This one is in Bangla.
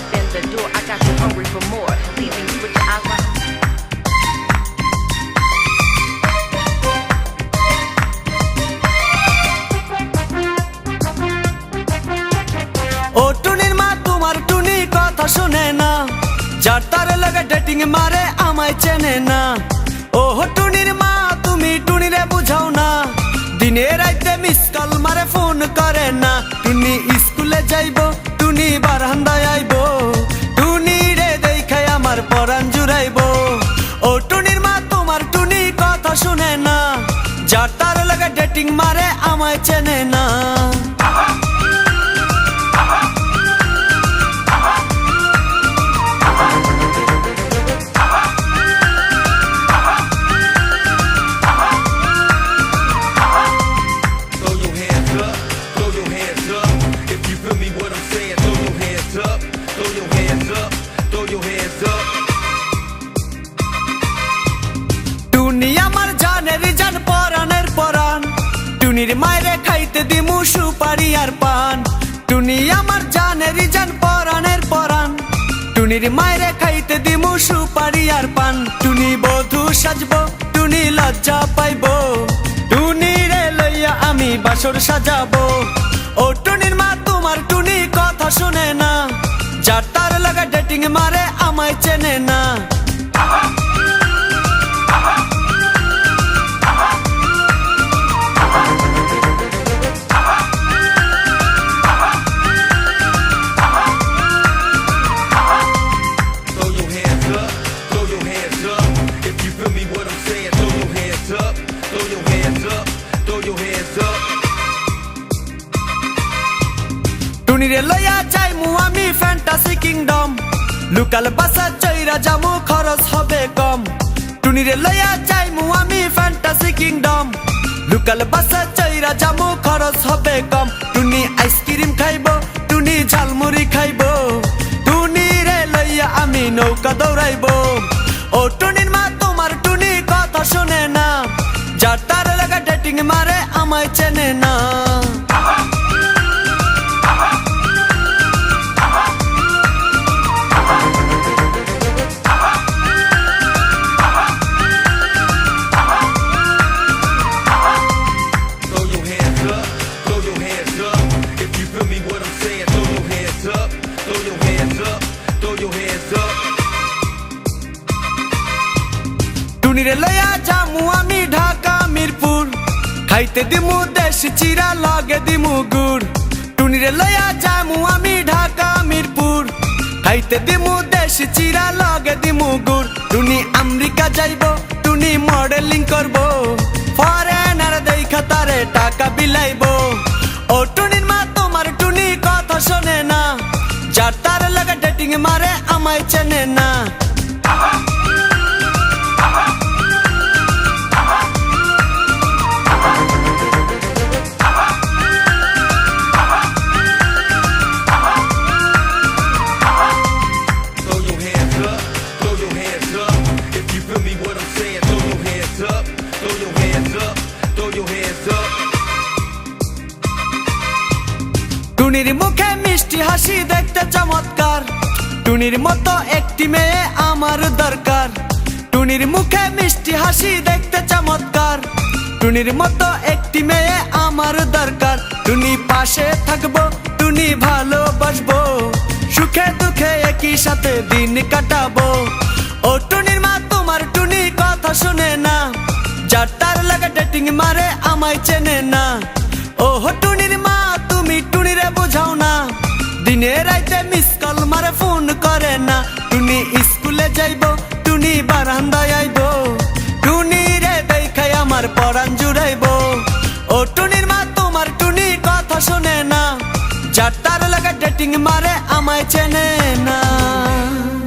step in the door, I got you hungry for more, leaving you with your eyes like. ও টুনির মা তোমার টুনি কথা শুনে না যার তার লাগে ডেটিং মারে আমায় চেনে না ও টুনির মা যার তার লাগে ডেটিং মারে আমায় চেনে না। টুনির মায়েরে খাইতে দিমু সুপারি আর পান। টুনি আমার জানের জান পরানের পরান টুনির মায়েরে খাইতে দিমু সুপারি আর পান। টুনি বধু সাজবো, টুনি লজ্জা পাইবো। টুনি রে লইয়া আমি বাসর সাজাবো। ও টুনির মা, তোমার টুনি কথা শুনে না। যার তার লাগা ডেটিং মারে আমায় চেনে না। Hands up. If you feel me, what I'm saying, throw your hands up, throw your hands up, throw your hands up. টুনিরে লইয়া যাইমু আমি ফ্যান্টাসি কিংডম লোকাল বাসা চৈরা যামু খরচ হবে কম। টুনিরে লইয়া যাইমু আমি ফ্যান্টাসি কিংডম লোকাল বাসা চৈরা যামু খরচ হবে কম। টুনি আইসক্রিম খাইবো টুনি ঝালমুড়ি খাইবো। টুনি রে লইয়া আমি নৌকা দৌড়াইবো। শুনে না যার তার লাগা ডেটিং মারে আমায় চেনে না খাইতে দিমু দেশ চিরা, লগে দিমু গুড়। টুনিরে লইয়া যামু আমি ঢাকা, মিরপুর। খাইতে দিমু দেশ চিরা, লগে দিমু গুড়। টুনি আমেরিকা যাইব, টুনি মডেলিং করব। ফরেনার দেখা তারে টাকা বিলাইব। ও টুনির মা, তোমার টুনি কথা শোনে না। যার তার লাগা ডেটিং মারে, আমায় চেনে না। চমৎকার। টুনির মতো একটি মেয়ে আমার দরকার। টুনির মুখে মিষ্টি হাসি দেখতে চমৎকার। টুনির মতো একটি মেয়ে আমার দরকার। টুনি পাশে থাকব, টুনি ভালোবাসবো। সুখে দুঃখে একই সাথে দিন কাটাবো। ও টুনির মা, তোমার টুনি কথা শুনে না। যার তার লাগা ডেটিং মারে, আমায় চেনে না। ও টুনির মা দিনে রাইতে মিস কল মারে ফোন করে না। তুমি স্কুলে যাইব, টুনি বারান্দায় আইব। টুনি রে দেখাই আমার পরাণ জুড়াইব। ও টুনির মা, তোমার টুনি কথা শোনে না। যার তার ডেটিং মারে আমায় চেনে না।